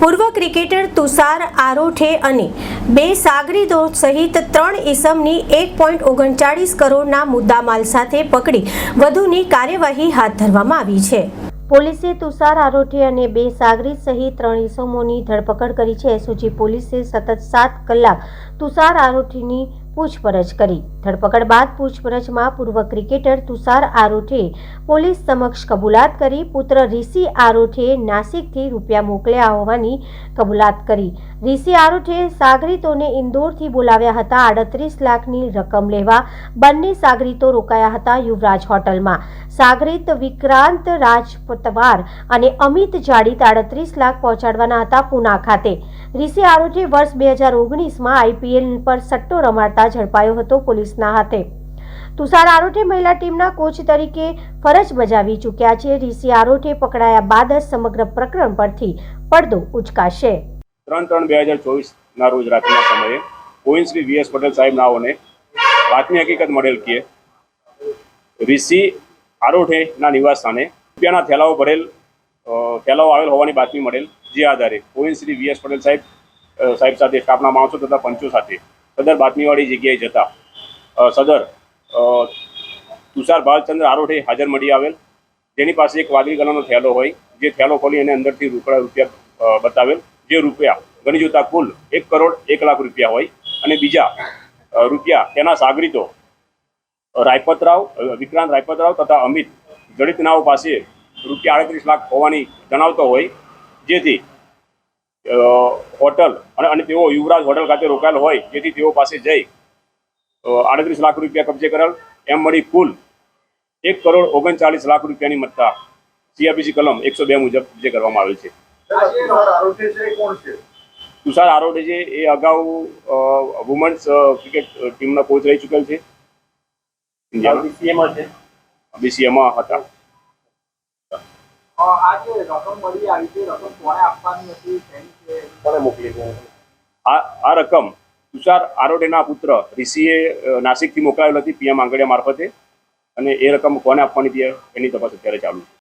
પૂર્વ ક્રિકેટર તુષાર આરોઠે અને બે સાગરીતો સહિત ત્રણ ઇસમની એક પોઈન્ટ ઓગણચાળીસ કરોડના મુદ્દામાલ સાથે પકડી વધુની કાર્યવાહી હાથ ધરવામાં આવી છે. પોલીસે તુષાર આરોઠે અને બે સાગરી સહિત ત્રણ ઇસમોની ધરપકડ કરી છે. એસઓજી પોલીસે સતત સાત કલાક તુષાર આરોઠીની પૂછપરછ કરી. ધરપકડ બાદ પૂછપરછમાં પૂર્વ ક્રિકેટર તુષાર આરોઠે પોલીસ સમક્ષ કબૂલાત કરી. પુત્ર રિષિ આરોઠે નાસિકથી રૂપિયા મોકલ્યા હોવાની કબૂલાત કરી. રિષિ આરોઠે સાગરીતોને ઇન્દોરથી બોલાવ્યા હતા. આડત્રીસ લાખની રકમ લેવા બંને સાગરીતો રોકાયા હતા યુવરાજ હોટલમાં. સાગરીત વિક્રાંત રાજપતવાર અને અમિત જાડિત આડત્રીસ લાખ પહોંચાડવાના હતા પુના ખાતે. રિષિ આરોઠે વર્ષ બે હજાર ઓગણીસમાં આઈપીએલ પર સટ્ટો રમાડતા ઝડપાયો હતો પોલીસના હાથે. તુષાર આરોઠે મહિલા ટીમના કોચ તરીકે ફરજ બજાવી ચૂક્યા છે. રીસી આરોઠે પકડાયા બાદ જ સમગ્ર પ્રકરણ પરથી પડદો ઉચકાશે. ત્રણ ત્રણ બે હજાર ચોવીસના રોજ રાત્રિના સમયે કોઈન શ્રી વીએસ પટેલ સાહેબ નાઓને વાતની હકીકત મળેલ કે ઋષિ આરોઠેના નિવાસ સ્થાને રૂપિયાના થેલાઓ ભરેલ થેલાઓ આવેલ હોવાની બાતમી મળેલ જે આધારે ગોવિંદ શ્રી વીએસ પટેલ સાહેબ સાહેબ સાથે સ્ટાફના માણસો તથા પંચો સાથે સદર બાતમીવાળી જગ્યાએ જતા. સદર તુષાર ભાલચંદ્ર આરોઠે હાજર મળી આવેલ. જેની પાસે એક વાદળી કલરનો થેલો હોય, જે થેલો ખોલી અને અંદરથી રૂપિયા રૂપિયા બતાવેલ. જે રૂપિયા ગણી જોતા કુલ એક કરોડ એક લાખ રૂપિયા હોય અને બીજા રૂપિયા તેના સાગરીતો રાયપતરાવ વિક્રાંત રાયપતરાવ તથા અમિત જડિતનાઓ પાસે રૂપિયા આડત્રીસ લાખ હોવાની જણાવતો હોય. જેથી હોટલ અને અને તેઓ યુવરાજ હોટલ ખાતે રોકાયેલ હોય જેથી તેઓ પાસે જઈ આડત્રીસ લાખ રૂપિયા કબજે કરેલ એમ મળી કુલ એક કરોડ ઓગણચાલીસ લાખ રૂપિયાની મત્તા સીઆરપીસી કલમ એકસો બે મુજબ જે કરવામાં આવેલ છે. તુષાર આરોડે છે એ અગાઉ વુમન્સ ક્રિકેટ ટીમના કોચ રહી ચૂકેલ છે. બીસીએમાં હતા. આ રકમ તુષાર આરોડેના પુત્ર ઋષિએ નાસિકથી મોકલાવેલ હતી પીએમ આંગડિયા મારફતે. અને એ રકમ કોને આપવાની હતી, એની તપાસ અત્યારે ચાલુ છે.